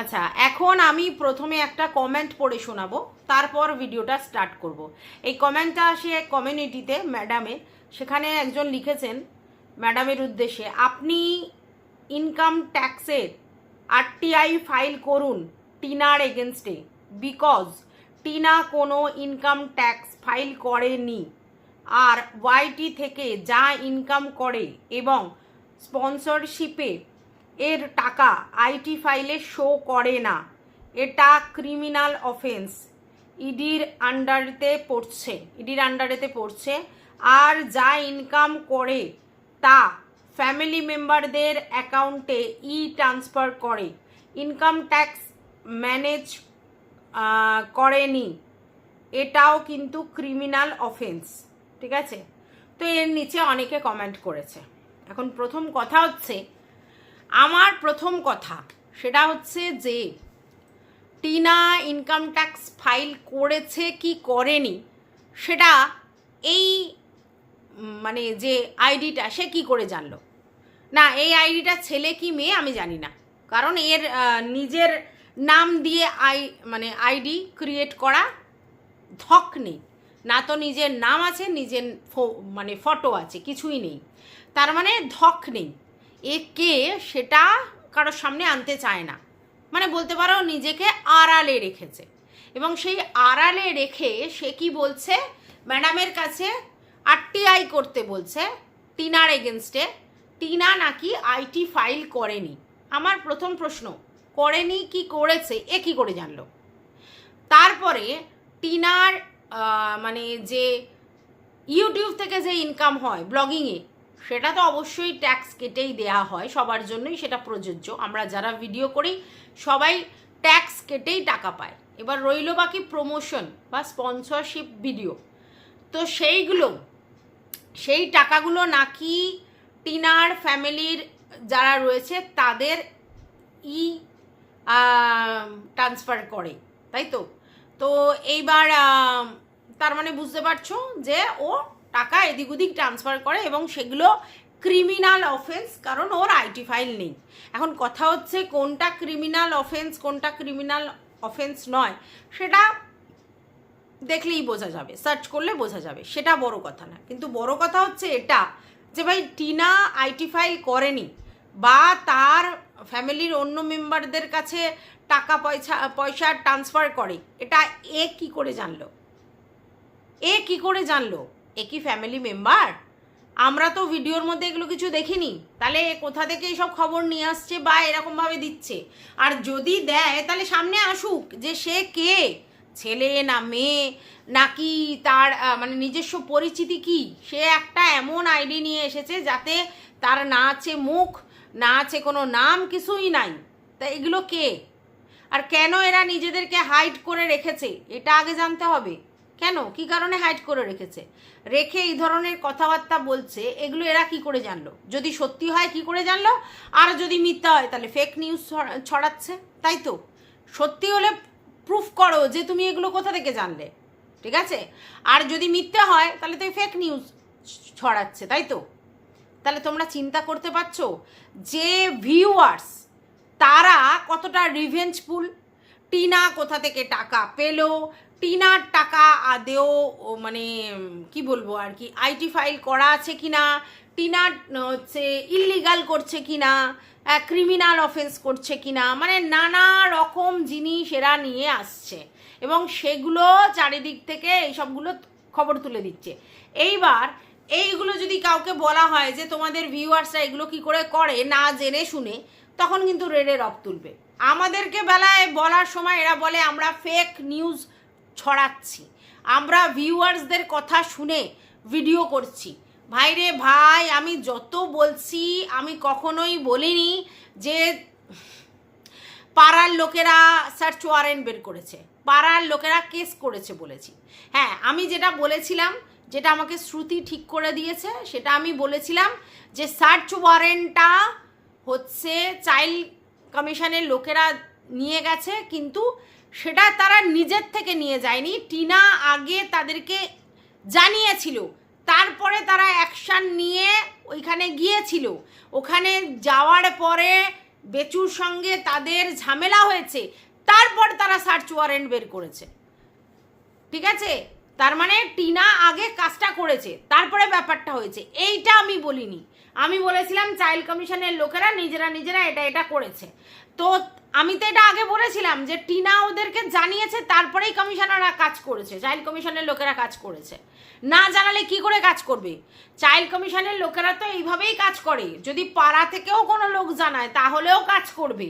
আচ্ছা এখন আমি প্রথমে একটা কমেন্ট পড়ে শোনাবো, তারপর ভিডিওটা স্টার্ট করব। এই কমেন্টটা আসে কমিউনিটিতে ম্যাডামের সেখানে একজন লিখেছেন ম্যাডামের উদ্দেশ্যে, আপনি ইনকাম ট্যাক্সের আরটিআই ফাইল করুন টিনার এগেনস্টে বিকজ টিনা কোনো ইনকাম ট্যাক্স ফাইল করেনি। আর ওয়াইটি থেকে যা ইনকাম করে এবং স্পন্সরশিপে এর টাকা আইটি ফাইলে শো করে না। এটা ক্রিমিনাল অফেন্স ইডির আন্ডারেতে পড়ছে, ইডির আন্ডারেতে পড়ছে। আর যা ইনকাম করে, তা ফ্যামিলি মেম্বারদের অ্যাকাউন্টে ই ট্রান্সফার করে ইনকাম ট্যাক্স ম্যানেজ করেনি। এটাও কিন্তু ক্রিমিনাল অফেন্স ঠিক আছে? তো এর নিচে অনেকে কমেন্ট করেছে। এখন প্রথম কথা হচ্ছে আমার প্রথম কথা সেটা হচ্ছে যে টিনা ইনকাম ট্যাক্স ফাইল করেছে কি করেনি সেটা এই মানে যে আইডিটা সে কি করে জানলো? না, এই আইডিটা ছেলে কি মেয়ে আমি জানি না। কারণ এর নিজের নাম দিয়ে আই মানে আইডি ক্রিয়েট করা ধক নেই। না তো নিজের নাম আছে, নিজের মানে ফটো আছে, কিছুই নেই। তার মানে ধক নেই। এ কে সেটা কারোর সামনে আনতে চায় না। মানে বলতে পারো নিজেকে আড়ালে রেখেছে। এবং সেই আড়ালে রেখে সে কি বলছে? ম্যাডামের কাছে আরটিআই করতে বলছে, টিনার এগেনস্টে। টিনা নাকি আইটি ফাইল করেনি। আমার প্রথম প্রশ্ন, করেনি কি করেছে? এ কি করে জানলো? তারপরে টিনার মানে যে ইউটিউব থেকে যে ইনকাম হয় ব্লগিংয়ে সেটা তো অবশ্যই ট্যাক্স কেটেই দেয়া হয়, সবার জন্যই সেটা প্রযোজ্য। আমরা যারা ভিডিও করি, সবাই ট্যাক্স কেটেই টাকা পায়। এবার রইল বাকি প্রমোশন বা স্পন্সরশিপ ভিডিও তো সেইগুলো, সেই টাকাগুলো নাকি টিনার ফ্যামিলির যারা রয়েছে, তাদের ই ট্রান্সফার করে, তাই তো? তো এইবার তার মানে বুঝতে পারছ যে ও টাকা এদিক ওদিক ট্রান্সফার করে এবং সেগুলো ক্রিমিনাল অফেন্স কারণ ওর আইটি ফাইল নেই। এখন কথা হচ্ছে কোনটা ক্রিমিনাল অফেন্স কোনটা ক্রিমিনাল অফেন্স নয়, সেটা দেখলেই বোঝা যাবে সার্চ করলে বোঝা যাবে, সেটা বড় কথা না। কিন্তু বড় কথা হচ্ছে এটা, যে ভাই টিনা আইটি ফাইল করেনি বা তার ফ্যামিলির অন্য মেম্বারদের কাছে টাকা পয়সা পয়সা ট্রান্সফার করে, এটা এ কি করে জানলো? এ কি করে জানলো? এ কি ফ্যামিলি মেম্বার আমরা তো ভিডিওর মধ্যে এগুলো কিছু দেখিনি। তাহলে কোথা থেকে এইসব খবর নিয়ে আসছে বা এরকমভাবে দিচ্ছে? আর যদি দেয়, তাহলে সামনে আসুক যে সে কে? ছেলে না মেয়ে? নাকি তার মানে নিজস্ব পরিচিতি কি? সে একটা এমন আইডি নিয়ে এসেছে যাতে তার না আছে মুখ, না আছে কোনো নাম, কিছুই নাই। তা এগুলো কে? আর কেন এরা নিজেদেরকে হাইড করে রেখেছে? এটা আগে জানতে হবে। কেন? কি কারণে হাইড করে রেখেছে? রেখে এই ধরনের কথাবার্তা বলছে, এগুলো এরা কি করে জানলো? যদি সত্যি হয়, কি করে জানলো? আর যদি মিথ্যা হয়, তাহলে ফেক নিউজ ছড়াচ্ছে, তাই তো? সত্যি হলে প্রুফ করো যে তুমি এগুলো কোথা থেকে জানলে, ঠিক আছে? আর যদি মিথ্যা হয়, তাহলে তো ফেক নিউজ ছড়াচ্ছে, তাই তো? তাহলে তোমরা চিন্তা করতে পারছ যে ভিউয়ার্স তারা কতটা রিভেঞ্জফুল টিনা কোথা থেকে টাকা পেল? টিনার টাকা আদেও মানে কি বলব আর কি আইটি ফাইল করা আছে কিনা টিনার হচ্ছে ইলিগাল করছে কিনা ক্রিমিনাল অফেন্স করছে কিনা মানে নানা রকম জিনিস এরা নিয়ে আসছে। এবং সেগুলো চারিদিক থেকে এইসবগুলো খবর তুলে দিচ্ছে। এইবার এইগুলো যদি কাউকে বলা হয় যে তোমাদের ভিউয়ার্সরা এগুলো কি করে করে না জেনে শুনে, তখন কিন্তু রেডের অফ তুলবে। আমাদেরকে বেলায় বলার সময় এরা বলে, আমরা ফেক নিউজ ছড়াচ্ছি। আমরা ভিউয়ার্সদের কথা শুনে ভিডিও করছি। ভাই রে ভাই, আমি যত বলছি, আমি কখনোই বলিনি যে পাড়ার লোকেরা সার্চ ওয়ারেন্ট বের করেছে। পাড়ার লোকেরা কেস করেছে বলেছি। হ্যাঁ আমি যেটা বলেছিলাম, যেটা আমাকে শ্রুতি ঠিক করে দিয়েছে, সেটা আমি বলেছিলাম যে সার্চ ওয়ারেন্টটা হচ্ছে চাইল্ড কমিশনের লোকেরা নিয়ে গেছে, কিন্তু সেটা তারা নিজের থেকে নিয়ে যায়নি। টিনা আগে তাদেরকে জানিয়েছিল। তারপরে তারা অ্যাকশান নিয়ে ওইখানে গিয়েছিল। ওখানে যাওয়ার পরে বেচুর সঙ্গে তাদের ঝামেলা হয়েছে। তারপর তারা সার্চ ওয়ারেন্ট বের করেছে। ঠিক আছে? তার মানে টিনা আগে কাজটা করেছে, তারপরে ব্যাপারটা হয়েছে। এইটা আমি বলিনি। আমি বলেছিলাম চাইল্ড কমিশনের লোকেরা নিজেরা নিজেরা এটা এটা করেছে। তো আমি তো এটা আগে বলেছিলাম যে টিনা ওদেরকে জানিয়েছে, তারপরেই কমিশনাররা কাজ করেছে, চাইল্ড কমিশনের লোকেরা কাজ করেছে। না জানালে কি করে কাজ করবে? চাইল্ড কমিশনের লোকেরা তো এইভাবেই কাজ করে। যদি পাড়া থেকেও কোনো লোক জানায়, তাহলেও কাজ করবে।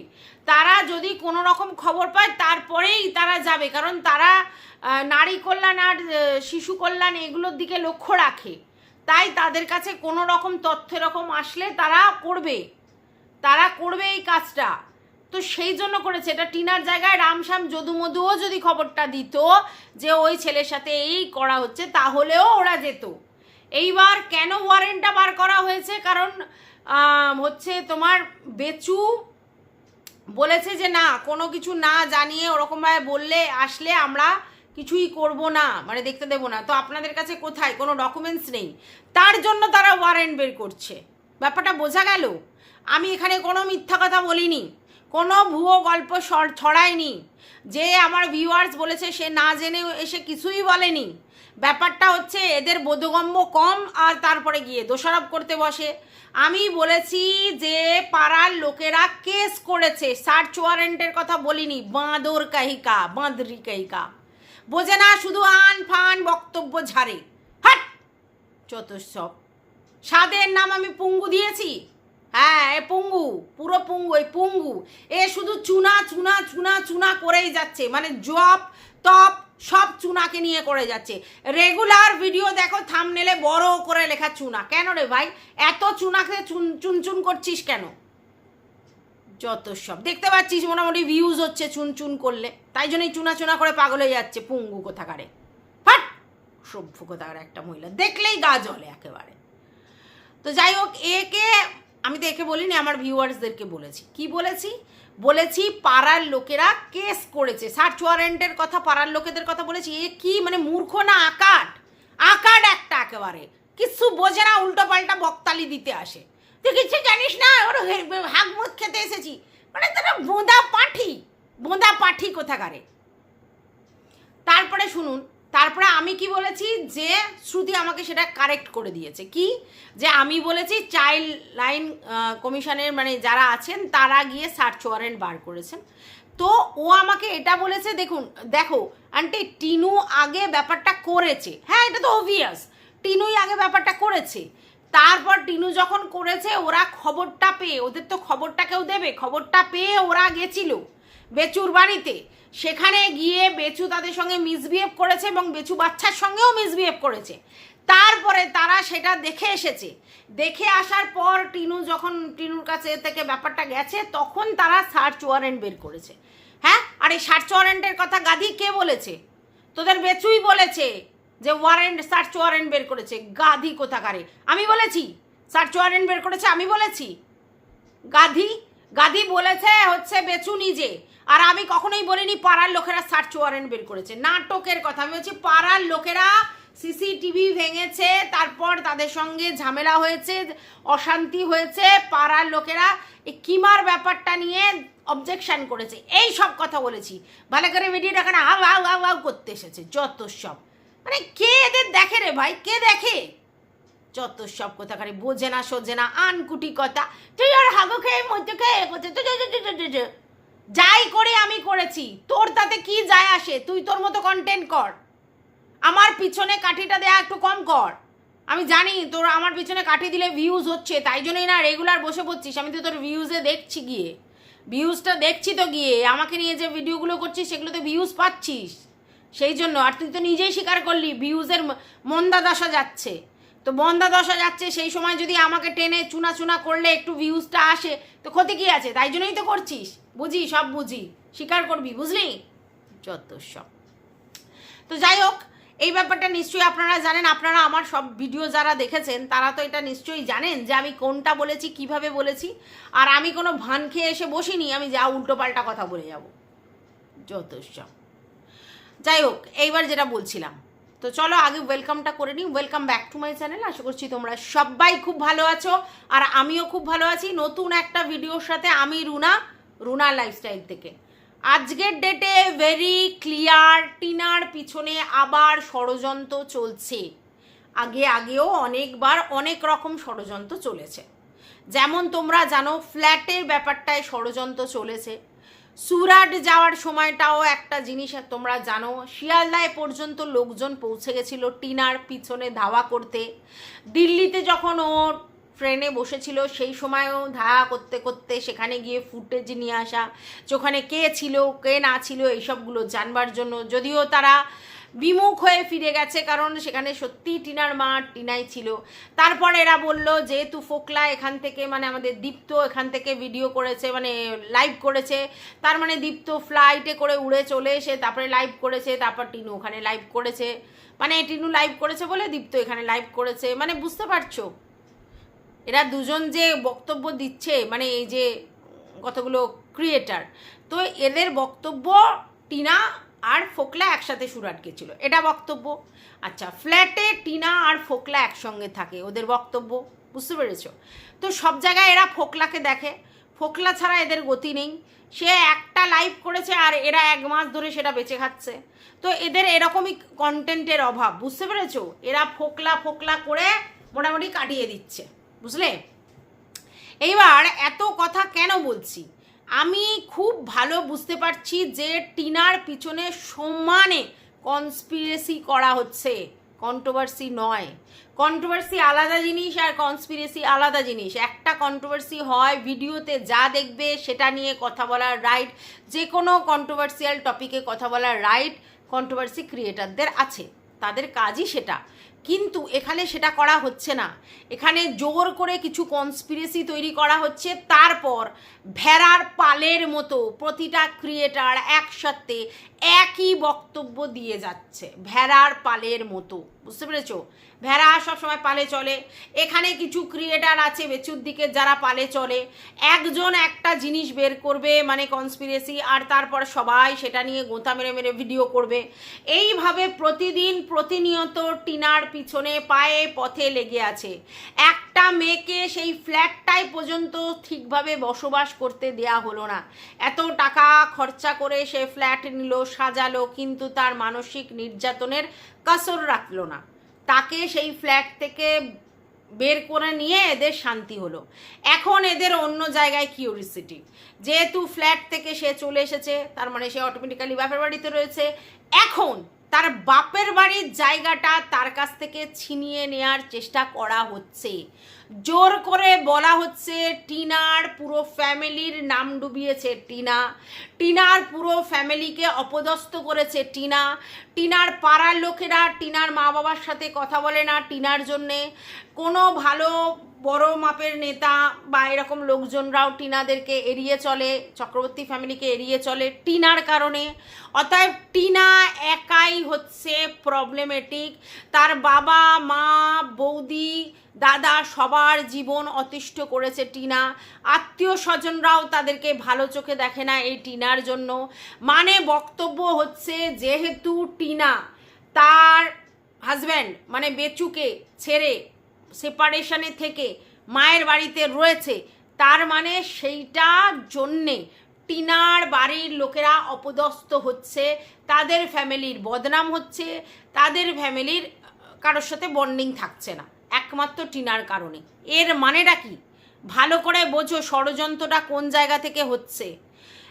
তারা যদি কোনো রকম খবর পায়, তারপরেই তারা যাবে। কারণ তারা নারী কল্যাণ আর শিশু কল্যাণ এগুলোর দিকে লক্ষ্য রাখে। তাই তাদের কাছে কোনো রকম তথ্য এরকম আসলে তারা করবে। তারা করবে এই কাজটা। তো সেই জন্য করেছে। এটা টিনার জায়গায় রামশ্যাম যদুমধুও যদি খবরটা দিত যে ওই ছেলের সাথে এই করা হচ্ছে, তাহলেও ওরা যেত। এইবার কেন ওয়ারেন্টটা বার করা হয়েছে? কারণ হচ্ছে তোমার বেচু বলেছে যে না, কোনো কিছু না জানিয়ে ওরকমভাবে বললে, আসলে আমরা কিছুই করব না মানে দেখতে দেবো না। তো আপনাদের কাছে কোথায়? কোনো ডকুমেন্টস নেই। তার জন্য তারা ওয়ারেন্ট বের করছে। ব্যাপারটা বোঝা গেল? আমি এখানে কোনো মিথ্যা কথা বলিনি। কোনো ভুয়ো গল্প ছড়ায়নি। যে আমার ভিউয়ার্স বলেছে, সে না জেনে এসে কিছুই বলেনি। ব্যাপারটা হচ্ছে, এদের বোধগম্য কম আর তারপরে গিয়ে দোষারোপ করতে বসে। আমি বলেছি যে, পাড়ার লোকেরা কেস করেছে। সার্চ ওয়ারেন্টের কথা বলিনি। বাঁদর কাহিকা, বাঁদরি কাহিকা। বোঝে না, শুধু আন ফান বক্তব্য ঝাড়ে। হাট! চতুর্সব স্বাদের নাম আমি পুঙ্গু দিয়েছি। হ্যাঁ এ পুঙ্গু, পুরো পুঙ্গু এই পুঙ্গু। এ শুধু চুনা চুনা চুনা চুনা করেই যাচ্ছে। মানে জব টপ সব চুনাকে নিয়ে করে যাচ্ছে। রেগুলার ভিডিও দেখো থামনেলে বড় করে লেখা চুনা। কেন রে ভাই? এত চুনাকে চুন চুন চুন করছিস কেন? যত সব। দেখতে পাচ্ছিস, মোটামুটি ভিউজ হচ্ছে চুন চুন করলে। তাই জন্যই চুনা চুনা করে পাগল হয়ে যাচ্ছে পুঙ্গু কোথাকারে। ফাট! সভ্য কোথাকার একটা মহিলা। দেখলেই গা জ্বলে একেবারে। তো যাই হোক, একে আমি তো একে বলিনি, আমার ভিউয়ার্সদেরকে বলেছি। কি বলেছি? বলেছি পাড়ার লোকেরা কেস করেছে। সার্চ ওয়ারেন্টের কথা, পাড়ার লোকেদের কথা বলেছি। এ কি মানে মূর্খ না আকাট? আকাট একটা একেবারে। কিছু বোঝে না উল্টো পাল্টা বকতালি দিতে আসে। তুই কিছু জানিস না? ওর হে- মুখ খেতে এসেছি। মানে তারা বোঁদা পাঠি। বোঁদা পাঠি কোথাকারে? তারপরে শুনুন তারপরে আমি কি বলেছি যে শ্রুতি আমাকে সেটা কারেক্ট করে দিয়েছে। কি? যে আমি বলেছি চাইল্ড লাইন কমিশনের মানে যারা আছেন, তারা গিয়ে সার্চ ওয়ারেন্ট বার করেছেন। তো ও আমাকে এটা বলেছে, দেখুন, দেখো, আন্টি, টিনু আগে ব্যাপারটা করেছে। হ্যাঁ এটা তো অবভিয়াস টিনুই আগে ব্যাপারটা করেছে। তারপর টিনু যখন করেছে, ওরা খবরটা পেয়ে, ওদের তো খবরটা কেউ দেবে, খবরটা পেয়ে ওরা গেছিল। বেচুর বাড়িতে। সেখানে গিয়ে বেচু তাদের সঙ্গে মিসবিহেভ করেছে এবং বেচু বাচ্চার সঙ্গেও মিসবিহেভ করেছে। তারপরে তারা সেটা দেখে এসেছে। দেখে আসার পর টিনু যখন টিনুর কাছে থেকে ব্যাপারটা গেছে, তখন তারা সার্চ ওয়ারেন্ট বের করেছে। হ্যাঁ? আর এই সার্চ ওয়ারেন্টের কথা গাদি কে বলেছে? তোদের বেচুই বলেছে যে ওয়ারেন্ট সার্চ ওয়ারেন্ট বের করেছে। গাধি কোথাকারে? আমি বলেছি সার্চ ওয়ারেন্ট বের করেছে, আমি বলেছি। গাধি গাধি বলেছে হচ্ছে বেচু নিজে। আর আমি কখনোই বলিনি পাড়ার লোকেরা সার্চ ওয়ারেন্ট বের করেছে। নাটকের কথা। আমি বলছি পাড়ার লোকেরা সিসিটিভি ভেঙেছে, তারপর তাদের সঙ্গে ঝামেলা হয়েছে, অশান্তি হয়েছে, পাড়ার লোকেরা এই কিমার ব্যাপারটা নিয়ে অবজেকশন করেছে। এই সব কথা বলেছি। ভালো করে ভিডিওটা এখানে হাউ হাউ হাউ হাউ করতে এসেছে, যত সব। মানে কে এদের দেখে রে ভাই? কে দেখে? যত সব কোথাকারে বোঝে না, সোজে না, আনকুটি কথা। তুই আর হাগো খেয়ে মধ্যে খেয়ে করছে। যাই করে আমি করেছি। তোর তাতে কি যায় আসে? তুই তোর মতো কন্টেন্ট কর। আমার পিছনে কাঠিটা দেয়া একটু কম কর। আমি জানি তোর আমার পিছনে কাঠি দিলে ভিউজ হচ্ছে, তাই জন্যই না রেগুলার বসে পড়ছিস। আমি তো তোর ভিউজে দেখছি গিয়ে। ভিউজটা দেখছি তো গিয়ে। আমাকে নিয়ে যে ভিডিওগুলো করছিস সেগুলো তো ভিউজ পাচ্ছিস। সেই জন্য। আর তুই তো নিজেই স্বীকার করলি ভিউজের মন্দা দশা যাচ্ছে। তো মন্দা দশা যাচ্ছে, সেই সময় যদি আমাকে টেনে চুনা চুনা করলে একটু ভিউজটা আসে, তো ক্ষতি কি আছে? তাই জন্যই তো করছিস। বুঝি, সব বুঝি। স্বীকার করবি, বুঝলি? যত সব। তো যাই হোক, এই ব্যাপারটা নিশ্চয়ই আপনারা জানেন, আপনারা আমার সব ভিডিও যারা দেখেছেন, তারা তো এটা নিশ্চয়ই জানেন যে আমি কোনটা বলেছি, কীভাবে বলেছি, আর আমি কোনো ভান খেয়ে এসে বসিনি, আমি যা উল্টোপাল্টা কথা বলে যাব। যত যাই হোক, এইবার যেটা বলছিলাম তো চলো আগে ওয়েলকামটা করে নিই। Welcome back to my channel আশা করছি তোমরা সবাই খুব ভালো আছো। আর আমিও খুব ভালো আছি। নতুন একটা ভিডিওর সাথে আমি রুনা রুনা লাইফস্টাইল থেকে। আজকের ডেটে ভেরি ক্লিয়ার টিনার পিছনে আবার ষড়যন্ত্র চলছে। আগে আগেও অনেকবার অনেক রকম ষড়যন্ত্র চলেছে। যেমন তোমরা জানো ফ্ল্যাটের ব্যাপারটায় ষড়যন্ত্র চলেছে। সুরাট যাওয়ার সময়টাও একটা জিনিস তোমরা জানো, শিয়ালদায় পর্যন্ত লোকজন পৌঁছে গেছিল টিনার পিছনে ধাওয়া করতে। দিল্লিতে যখন ওর ট্রেনে বসেছিল, সেই সময়ও ধাওয়া করতে করতে সেখানে গিয়ে ফুটেজ নিয়ে আসা, যে ওখানে কে ছিল, কে না ছিল, এইসবগুলো জানবার জন্য। যদিও তারা বিমুখ হয়ে ফিরে গেছে, কারণ সেখানে সত্যি টিনার মা টিনাই ছিল। তারপর এরা বলল, যেহেতু ফোকলা এখান থেকে মানে আমাদের দীপ্ত এখান থেকে ভিডিও করেছে মানে লাইভ করেছে, তার মানে দীপ্ত ফ্লাইটে করে উড়ে চলে এসে, তারপরে লাইভ করেছে, তারপর টিনু ওখানে লাইভ করেছে। মানে টিনু লাইভ করেছে বলে দীপ্ত এখানে লাইভ করেছে মানে বুঝতে পারছ? এরা দুজন যে বক্তব্য দিচ্ছে মানে এই যে কতগুলো ক্রিয়েটার তো এদের বক্তব্য টিনা আর ফোকলা একসাথে সুরাট গেছিল। এটা বক্তব্য। আচ্ছা ফ্ল্যাটে টিনা আর ফোকলা একসঙ্গে থাকে, ওদের বক্তব্য। বুঝতে পেরেছ? তো সব জায়গায় এরা ফোকলাকে দেখে। ফোকলা ছাড়া এদের গতি নেই। সে একটা লাইভ করেছে আর এরা এক মাস ধরে সেটা বেঁচে খাচ্ছে। তো এদের এরকমই কন্টেন্টের অভাব, বুঝতে পেরেছ? এরা ফোকলা ফোকলা করে মোটামুটি কাটিয়ে দিচ্ছে। বুঝলে? এইবার এত কথা কেন বলছি? আমি খুব ভালো বুঝতে পারছি যে টিনার পিছনে সমানে কনস্পিরেসি করা হচ্ছে। কন্ট্রোভার্সি নয়। কন্ট্রোভার্সি আলাদা জিনিস আর কনস্পিরেসি আলাদা জিনিস। একটা কন্ট্রোভার্সি হয় ভিডিওতে যা দেখবে সেটা নিয়ে কথা বলার রাইট যে কোনো কন্ট্রোভার্সিয়াল টপিকে কথা বলার রাইট কন্ট্রোভার্সি ক্রিয়েটারদের আছে। তাদের কাজই সেটা। কিন্তু এখানে সেটা করা হচ্ছে না। এখানে জোর করে কিছু কনস্পিরেসি তৈরি করা হচ্ছে। তারপর ভেড়ার পালের মতো প্রতিটা ক্রিয়েটার একসাথে একই বক্তব্য দিয়ে যাচ্ছে। ভেড়ার পালের মতো। বুঝতে পেরেছ? ভেড়া সবসময় পালে চলে। এখানে কিছু ক্রিয়েটার আছে বেচুর দিকে যারা পালে চলে। একজন একটা জিনিস বের করবে মানে কনস্পিরেসি আর তারপর সবাই সেটা নিয়ে গোঁতা মেরে মেরে ভিডিও করবে। এইভাবে প্রতিদিন প্রতিনিয়ত টিনার পিছনে পায়ে পথে লেগে আছে। একটা মেয়েকে সেই ফ্ল্যাটটাই পর্যন্ত ঠিকভাবে বসবাস করতে দেয়া হলো না। এত টাকা খরচা করে সে ফ্ল্যাট নিল, সাজালো, কিন্তু তার মানসিক নির্যাতনের কাসর রাখল না। তাকে সেই ফ্ল্যাট থেকে বের করে নিয়ে এদের শান্তি হলো। এখন এদের অন্য জায়গায় কিউরিসিটি যেহেতু ফ্ল্যাট থেকে সে চলে এসেছে, তার মানে সে অটোমেটিক্যালি বাপের বাড়িতে রয়েছে। এখন তার বাপের বাড়ির জায়গাটা তার কাছ থেকে ছিনিয়ে নেওয়ার চেষ্টা করা হচ্ছে। জোর করে বলা হচ্ছে, টিনার পুরো ফ্যামিলির নাম ডুবিয়েছে টিনা। টিনার পুরো ফ্যামিলিকে অপদস্থ করেছে টিনা। টিনার পাড়ার লোকেরা টিনার মা বাবার সাথে কথা বলে না টিনার জন্যে। কোনো ভালো বড় মাপের নেতা বা এরকম লোকজনরাও টিনাদেরকে এড়িয়ে চলে, চক্রবর্তী ফ্যামিলিকে এড়িয়ে চলে টিনার কারণে। অতএব টিনা একাই হচ্ছে প্রবলেমেটিক তার বাবা, মা, বৌদি, দাদা সবার জীবন অতিষ্ঠ করেছে টিনা। আত্মীয় স্বজনরাও তাদেরকে ভালো চোখে দেখে না এই টিনার জন্য। মানে বক্তব্য হচ্ছে যেহেতু টিনা তার হাজব্যান্ড মানে বেচুকে, ছেড়ে সেপারেশনে থেকে মায়ের বাড়িতে রয়েছে। তার মানে সেইটার জন্যে টিনার বাড়ির লোকেরা অপদস্থ হচ্ছে, তাদের ফ্যামিলির বদনাম হচ্ছে, তাদের ফ্যামিলির কারোর সাথে বন্ডিং থাকছে না, একমাত্র টিনার কারণে। এর মানেটা কি? ভালো করে বোঝো ষড়যন্ত্রটা কোন জায়গা থেকে হচ্ছে।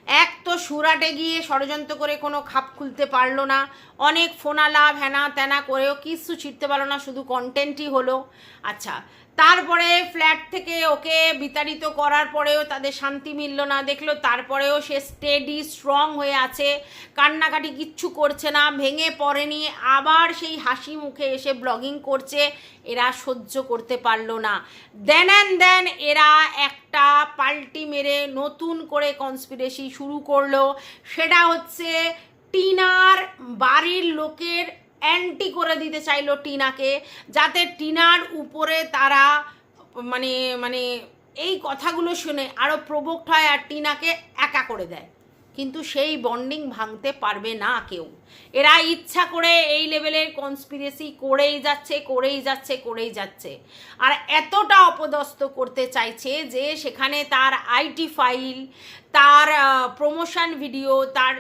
এক তো সুরাটে গিয়ে ষড়যন্ত্র করে কোনো খাপ খুলতে পারল না। অনেক ফোনালাভ হ্যানা ত্যানা করেও কিছু ছিটতে পারল না, শুধু কন্টেন্টই হলো। আচ্ছা তারপরে ফ্ল্যাট থেকে ওকে বিতাড়িত করার পরেও তাদের শান্তি মিলল না। দেখল তারপরেও সে স্টেডি স্ট্রং হয়ে আছে। কান্নাকাটি কিচ্ছু করছে না, ভেঙে পড়েনি। আবার সেই হাসি মুখে এসে ব্লগিং করছে। এরা সহ্য করতে পারল না। দেন অ্যান্ড দেন এরা একটা পাল্টি মেরে নতুন করে কনস্পিরেসি শুরু করল। সেটা হচ্ছে টিনার বাড়ির লোকের অ্যান্টি করে দিতে চাইলো টিনাকে, যাতে টিনার উপরে তারা মানে মানে এই কথাগুলো শুনে আরও প্রবোক্ট হয় আর টিনাকে একা করে দেয়। কিন্তু সেই বন্ডিং ভাঙতে পারবে না কেউ। এরা ইচ্ছা করে এই লেভেলের কনস্পিরেসি করেই যাচ্ছে করেই যাচ্ছে করেই যাচ্ছে। আর এতটা অপদস্থ করতে চাইছে যে সেখানে তার আইটি ফাইল তার প্রমোশন ভিডিও তার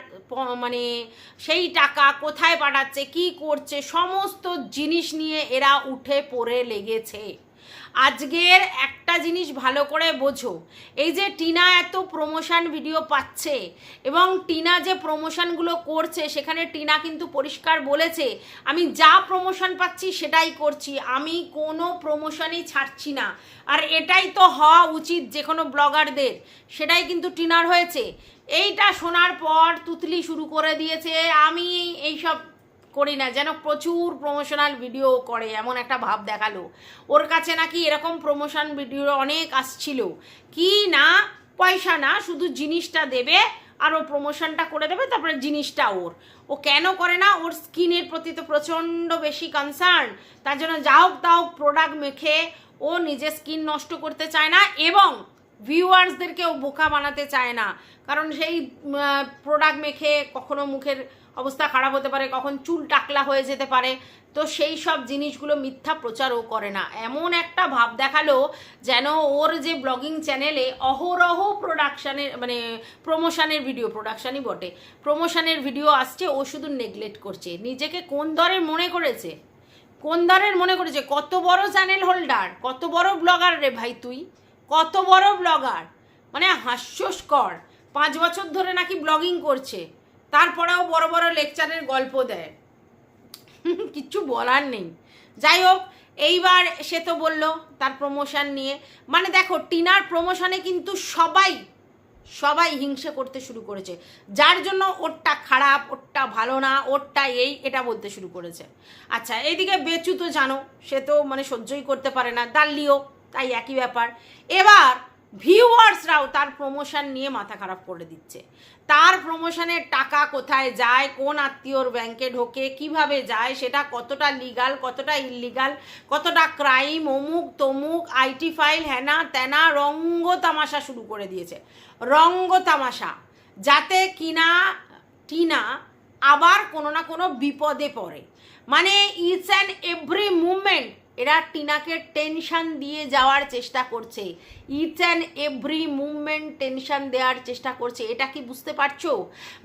মানে সেই টাকা কোথায় পাঠাচ্ছে কি করছে সমস্ত জিনিস নিয়ে এরা উঠে পড়ে লেগেছে। আজকের একটা জিনিস ভালো করে বোঝো। এই যে টিনা এত প্রমোশন ভিডিও পাচ্ছে এবং টিনা যে প্রমোশনগুলো করছে, সেখানে টিনা কিন্তু পরিষ্কার বলেছে, আমি যা প্রমোশন পাচ্ছি সেটাই করছি, আমি কোনো প্রমোশনই ছাড়ছি না। আর এটাই তো হওয়া উচিত যে কোনো ব্লগারদের সেটাই কিন্তু টিনার হয়েছে। এইটা শোনার পর তুতলি শুরু করে দিয়েছে, আমি এইসব করি না, যেন প্রচুর প্রমোশনাল ভিডিও করে, এমন একটা ভাব দেখাল। ওর কাছে নাকি এরকম প্রমোশন ভিডিও অনেক আসছিল। কি না, পয়সা না, শুধু জিনিসটা দেবে আর ও প্রমোশনটা করে দেবে, তারপরে জিনিসটা ওর। ও কেন করে না, ওর স্কিনের প্রতি তো প্রচণ্ড বেশি কনসার্ন তার জন্য যা হোক তা হোক প্রোডাক্ট মেখে ও নিজের স্কিন নষ্ট করতে চায় না, এবং ভিউয়ার্সদেরকেও বোকা বানাতে চায় না। কারণ সেই প্রোডাক্ট মেখে কখনো মুখের অবস্থা খারাপ হতে পারে, কখন চুল টাকলা হয়ে যেতে পারে। তো সেই সব জিনিসগুলো মিথ্যা প্রচারও করে না। এমন একটা ভাব দেখাল যেন ওর যে ব্লগিং চ্যানেলে অহরহ প্রোডাকশানের মানে প্রমোশনের ভিডিও প্রোডাকশানই বটে। প্রমোশনের ভিডিও আসছে, ও শুধু নেগলেক্ট করছে। নিজেকে কোন দরের মনে করেছে? কোন দরের মনে করেছে? কত বড় চ্যানেল হোল্ডার কত বড় ব্লগার রে ভাই তুই? কত বড় ব্লগার? মানে হাস্যস্কর। পাঁচ বছর ধরে নাকি ব্লগিং করছে। তারপরেও বড় বড় লেকচারের গল্প দেয়। কিচ্ছু বলার নেই। যাই হোক, এইবার সে তো বলল তার প্রমোশন নিয়ে। মানে দেখো, টিনার প্রমোশনে কিন্তু সবাই সবাই হিংসে করতে শুরু করেছে। যার জন্য ওরটা খারাপ, ওরটা ভালো না, ওরটা এই, এটা বলতে শুরু করেছে। আচ্ছা এইদিকে বেচু তো জানো, সে তো মানে সহ্যই করতে পারে না। দাল্লিও তাই একই ব্যাপার। এবার ভিউয়ার্সরাও তার প্রমোশন নিয়ে মাথা খারাপ করে দিচ্ছে। তার প্রমোশনের টাকা কোথায় যায়, কোন আত্মীয়র ব্যাংকে ঢোকে, কীভাবে যায়, সেটা কতটা লিগাল কতটা ইলিগাল কতটা ক্রাইম অমুক, তমুক আইটি ফাইল হ্যানা ত্যানা রঙ্গ তামাশা শুরু করে দিয়েছে। রঙ্গ তামাশা, যাতে কিনা টিনা আবার কোনো না কোনো বিপদে পড়ে। মানে ইটস অ্যান্ড এভরি মুভমেন্ট এরা টিনাকে টেনশান দিয়ে যাওয়ার চেষ্টা করছে। It's and every movement tension দেওয়ার চেষ্টা করছে। এটা কি বুঝতে পারছ?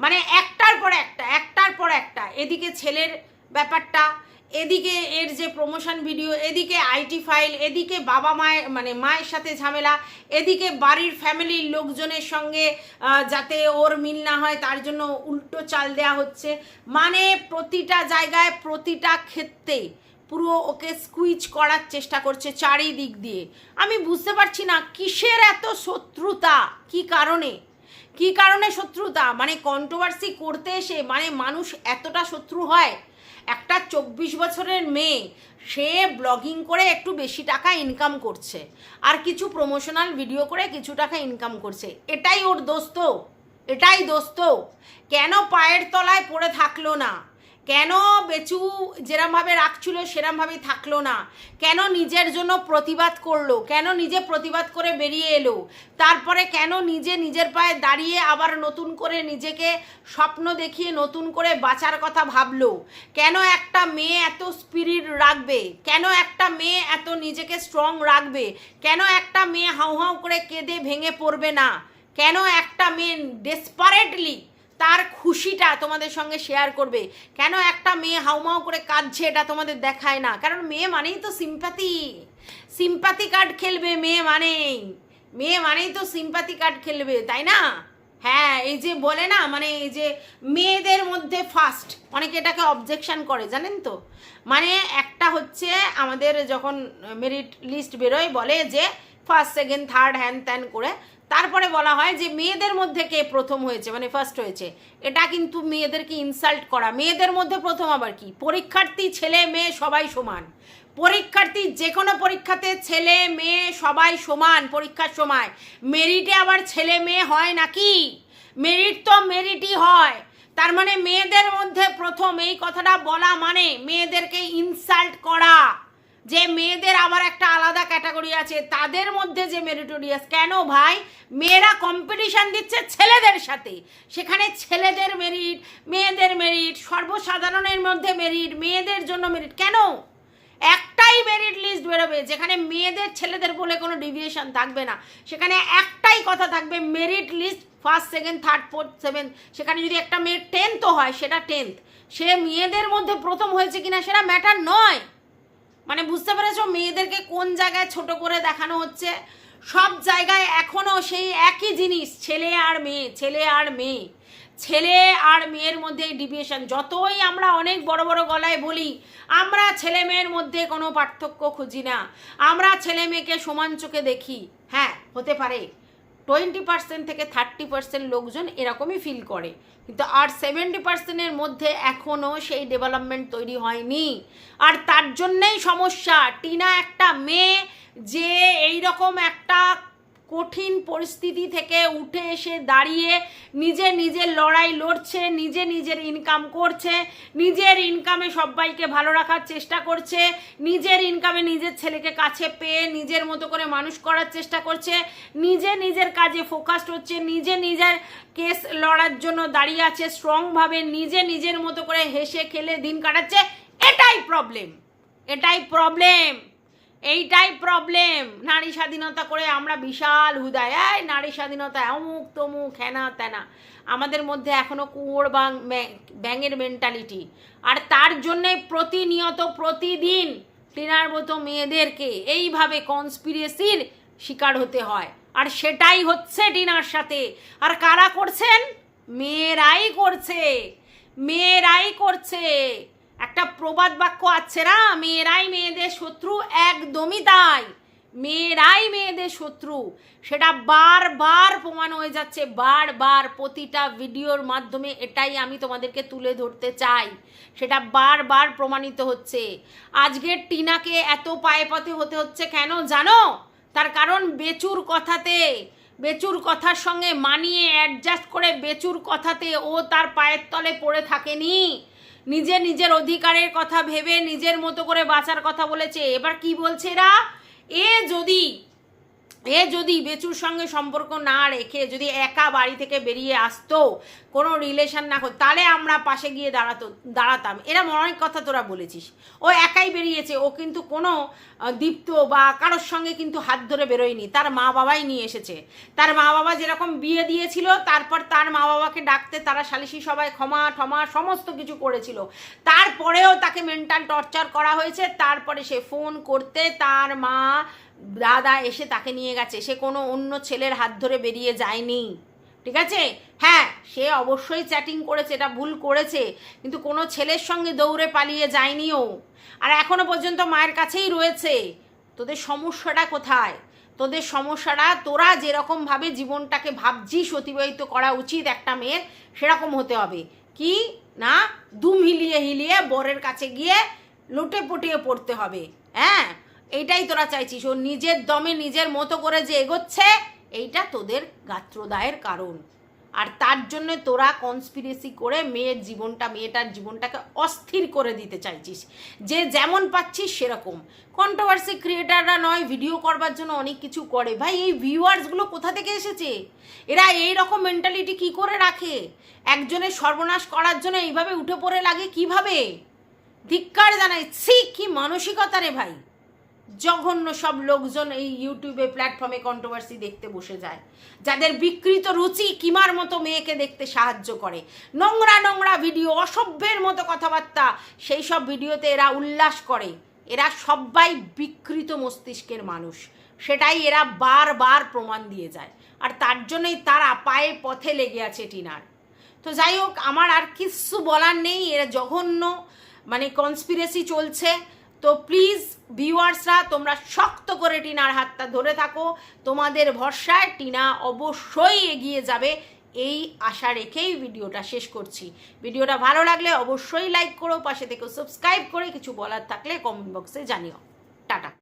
মানে একটার পর একটা, একটার পর একটা। এদিকে ছেলের ব্যাপারটা, এদিকে এর যে প্রমোশন ভিডিও এদিকে আইটি ফাইল এদিকে বাবা মায়ের মানে মায়ের সাথে ঝামেলা, এদিকে বাড়ির ফ্যামিলির লোকজনের সঙ্গে যাতে ওর মিল না হয়, তার জন্য উল্টো চাল দেয়া হচ্ছে। মানে প্রতিটা জায়গায়, প্রতিটা ক্ষেত্রে পুরো ওকে স্কুইচ করার চেষ্টা করছে চারিদিক দিয়ে। আমি বুঝতে পারছি না কিসের এত শত্রুতা? কি কারণে? কি কারণে শত্রুতা? মানে কন্ট্রোভার্সি করতে এসে মানে মানুষ এতটা শত্রু হয়? একটা চব্বিশ বছরের মেয়ে, সে ব্লগিং করে একটু বেশি টাকা ইনকাম করছে। আর কিছু প্রমোশনাল ভিডিও করে কিছু টাকা ইনকাম করছে। এটাই ওর দোস্ত। এটাই দোস্ত। কেন পায়ের তলায় পড়ে থাকল না? কেন বেচু যেরমভাবে রাখছিল, সেরমভাবেই থাকল না? কেন নিজের জন্য প্রতিবাদ করল? কেন নিজে প্রতিবাদ করে বেরিয়ে এলো? তারপরে কেন নিজে নিজের পায়ে দাঁড়িয়ে আবার নতুন করে নিজেকে স্বপ্ন দেখিয়ে নতুন করে বাঁচার কথা ভাবলো? কেন একটা মেয়ে এত স্পিরিট রাখবে? কেন একটা মেয়ে এত নিজেকে স্ট্রং রাখবে? কেন একটা মেয়ে হাউ হাউ করে কেঁদে ভেঙে পড়বে না? কেন একটা মেয়ে ডেসপারেটলি তার খুশিটা তোমাদের সঙ্গে শেয়ার করবে। কেন একটা মেয়ে হাউমাউ করে কাঁদছে এটা তোমাদের দেখায় না? কারণ মেয়ে মানেই তো সিম্পাতি সিম্পাতি কার্ড খেলবে মেয়ে মানেই। মেয়ে মানেই তো সিম্পাতি কার্ড খেলবে, তাই না? হ্যাঁ এই যে বলে না মানে এই যে মেয়েদের মধ্যে ফার্স্ট অনেকে এটাকে অবজেকশন করে, জানেন তো? মানে একটা হচ্ছে আমাদের যখন মেরিট লিস্ট বেরোয়, বলে যে ফার্স্ট সেকেন্ড থার্ড হ্যান ত্যান করে তারপরে বলা হয় যে মেয়েদের মধ্যে কে প্রথম হয়েছে মানে ফার্স্ট হয়েছে। এটা কিন্তু মেয়েদেরকে ইনসাল্ট করা। মেয়েদের মধ্যে প্রথম আবার কি? পরীক্ষার্থী, ছেলে, মেয়ে সবাই সমান। পরীক্ষার্থী যে কোনো পরীক্ষাতে ছেলে, মেয়ে সবাই সমান, পরীক্ষার সময়। মেরিটে আবার ছেলে, মেয়ে হয় নাকি? মেরিট তো মেরিটই হয়। তার মানে মেয়েদের মধ্যে প্রথম এই কথাটা বলা মানে মেয়েদেরকে ইনসাল্ট করা। যে মেয়েদের আবার একটা আলাদা ক্যাটাগরি আছে, তাদের মধ্যে যে মেরিটোরিয়াস, কেন ভাই? মেয়েরা কম্পিটিশান দিচ্ছে ছেলেদের সাথে। সেখানে ছেলেদের মেরিট মেয়েদের মেরিট সর্বসাধারণের মধ্যে মেরিট মেয়েদের জন্য মেরিট কেন? একটাই মেরিট লিস্ট বেরোবে, যেখানে মেয়েদের ছেলেদের বলে কোনো ডিভিয়েশন থাকবে না। সেখানে একটাই কথা থাকবে merit list first second third fourth seventh সেখানে যদি একটা মেয়ে টেন্থও হয়, সেটা টেন্থ সে মেয়েদের মধ্যে প্রথম হয়েছে কিনা, সেটা ম্যাটার নয়। মানে বুঝতে পেরেছ? মেয়েদেরকে কোন জায়গায় ছোট করে দেখানো হচ্ছে? সব জায়গায় এখনও সেই একই জিনিস, ছেলে আর মেয়ে, ছেলে আর মেয়ে। ছেলে আর মেয়ের মধ্যে ডিভিয়েশন যতই আমরা অনেক বড় বড় গলায় বলি, আমরা ছেলে মেয়ের মধ্যে কোনো পার্থক্য খুঁজি না। আমরা ছেলে মেয়েকে সমান চোখে দেখি। হ্যাঁ হতে পারে। টোয়েন্টি পার্সেন্ট থেকে থার্টি পার্সেন্ট লোকজন এরকমই ফিল করে। কিন্তু আর সেভেন্টি পার্সেন্টের মধ্যে এখনও সেই ডেভেলপমেন্ট তৈরি হয়নি। আর তার জন্যেই সমস্যা, টিনা একটা মেয়ে যে এই রকম একটা কঠিন পরিস্থিতি থেকে উঠে এসে দাঁড়িয়ে নিজে নিজের লড়াই লড়ছে, নিজে নিজের ইনকাম করছে, নিজের ইনকামে সবাইকে ভালো রাখার চেষ্টা করছে, নিজের ইনকামে নিজের ছেলেকে কাছে পেয়ে নিজের মতো করে মানুষ করার চেষ্টা করছে, নিজে নিজের কাজে ফোকাসড হচ্ছে, নিজে নিজের কেস লড়ার জন্য দাঁড়িয়ে আছে স্ট্রংভাবে নিজে নিজের মতো করে হেসে খেলে দিন কাটাচ্ছে, এটাই প্রবলেম এটাই প্রবলেম এইটাই প্রবলেম নারী স্বাধীনতা করে আমরা বিশাল হুদায় এই নারী স্বাধীনতা, অমুক তমুক, হেনা তেনা। আমাদের মধ্যে এখনও কুয়োর বাং ব্যাঙের মেন্টালিটি আর তার জন্যে প্রতিনিয়ত, প্রতিদিন টিনার মতো মেয়েদেরকে এইভাবে কনস্পিরেসির শিকার হতে হয়। আর সেটাই হচ্ছে টিনার সাথে। আর কারা করছেন? মেয়েরাই করছে। মেয়েরাই করছে। একটা প্রবাদ বাক্য আছে না, মেয়েরাই মেয়েদের শত্রু, একদমই তাই। মেয়েরাই মেয়েদের শত্রু। সেটা বারবার প্রমাণ হয়ে যাচ্ছে, বারবার প্রতিটা ভিডিওর মাধ্যমে এটাই আমি তোমাদেরকে তুলে ধরতে চাই। সেটা বারবার প্রমাণিত হচ্ছে। আজকের টিনাকে এত পায়ে পথে হতে হচ্ছে কেন জানো? তার কারণ বেচুর কথাতে, বেচুর কথার সঙ্গে মানিয়ে অ্যাডজাস্ট করে বেচুর কথাতে ও তার পায়ের তলে পড়ে থাকেনি। নিজে নিজের অধিকারের কথা ভেবে নিজের মতো করে বাঁচার কথা বলেছে। এবার কি বলছে এরা? এ যদি এ যদি বেচুর সঙ্গে সম্পর্ক না রেখে যদি একা বাড়ি থেকে বেরিয়ে আসতো, কোনো রিলেশন না করতো তাহলে আমরা পাশে গিয়ে দাঁড়াতো, দাঁড়াতাম। এরম অনেক কথা তোরা বলেছিস। ও একাই বেরিয়েছে, ও কিন্তু কোনো দীপ্ত বা কারোর সঙ্গে কিন্তু হাত ধরে বেরোয়নি। তার মা বাবাই নিয়ে এসেছে। তার মা বাবা যেরকম বিয়ে দিয়েছিল, তারপর তার মা বাবাকে ডাকতে তারা সালিশি সবাই ক্ষমা ঠমা সমস্ত কিছু করেছিল। তারপরেও তাকে মেন্টাল টর্চার করা হয়েছে। তারপরে সে ফোন করতে তার মা দাদা এসে তাকে নিয়ে গেছে। সে কোনো অন্য ছেলের হাত ধরে বেরিয়ে যায়নি। ঠিক আছে? হ্যাঁ সে অবশ্যই চ্যাটিং করেছে, এটা ভুল করেছে, কিন্তু কোনো ছেলের সঙ্গে দৌড়ে পালিয়ে যায়নিও। আর এখনও পর্যন্ত মায়ের কাছেই রয়েছে। তোদের সমস্যাটা কোথায়? তোদের সমস্যাটা, তোরা যেরকমভাবে জীবনটাকে ভাবছিস অতিবাহিত করা উচিত একটা মেয়ের, সেরকম হতে হবে। কি? না, দুম হিলিয়ে হিলিয়ে বরের কাছে গিয়ে লুটে পুটিয়ে পড়তে হবে। হ্যাঁ? এইটাই তোরা চাইছিস। ও নিজের দমে নিজের মতো করে যে এগোচ্ছে, এইটা তোদের গাত্রদায়ের কারণ। আর তার জন্য তোরা কনস্পিরেসি করে মেয়ের জীবনটা, মেয়েটার জীবনটাকে অস্থির করে দিতে চাইছিস। যে যেমন পাচ্ছিস সেরকম। কন্ট্রোভার্সি ক্রিয়েটাররা নয় ভিডিও করবার জন্য অনেক কিছু করে। ভাই, এই ভিউয়ার্সগুলো কোথা থেকে এসেছে? এরা এই রকম মেন্টালিটি কি করে রাখে? একজনের সর্বনাশ করার জন্য এইভাবে উঠে পড়ে লাগে কীভাবে? ধিক্কার জানাই সি কি মানসিকতা রে ভাই। জঘন্য সব লোকজন এই ইউটিউবে প্ল্যাটফর্মে কন্ট্রোভার্সি দেখতে বসে যায়। যাদের বিকৃত রুচি কিমার মতো মেয়েকে দেখতে সাহায্য করে। নোংরা নোংরা ভিডিও অসভ্যের মতো কথাবার্তা, সেই সব ভিডিওতে এরা উল্লাস করে। এরা সবাই বিকৃত মস্তিষ্কের মানুষ। সেটাই এরা বারবার প্রমাণ দিয়ে যায়। আর তার জন্যই তারা পায়ে পথে লেগে আছে টিনার। তো যাই হোক, আমার আর কিচ্ছু বলার নেই। এরা জঘন্য মানে কনস্পিরেসি চলছে। তো প্লিজ ভিউয়ার্সরা তোমরা শক্ত করে টিনার হাতটা ধরে থাকো। তোমাদের ভরসায় টিনা অবশ্যই এগিয়ে যাবে। এই আশা রেখেই ভিডিওটা শেষ করছি। ভিডিওটা ভালো লাগলে অবশ্যই লাইক করো, পাশে থেকে সাবস্ক্রাইব করে কিছু বলার থাকলে কমেন্ট বক্সে জানিও। টাটা।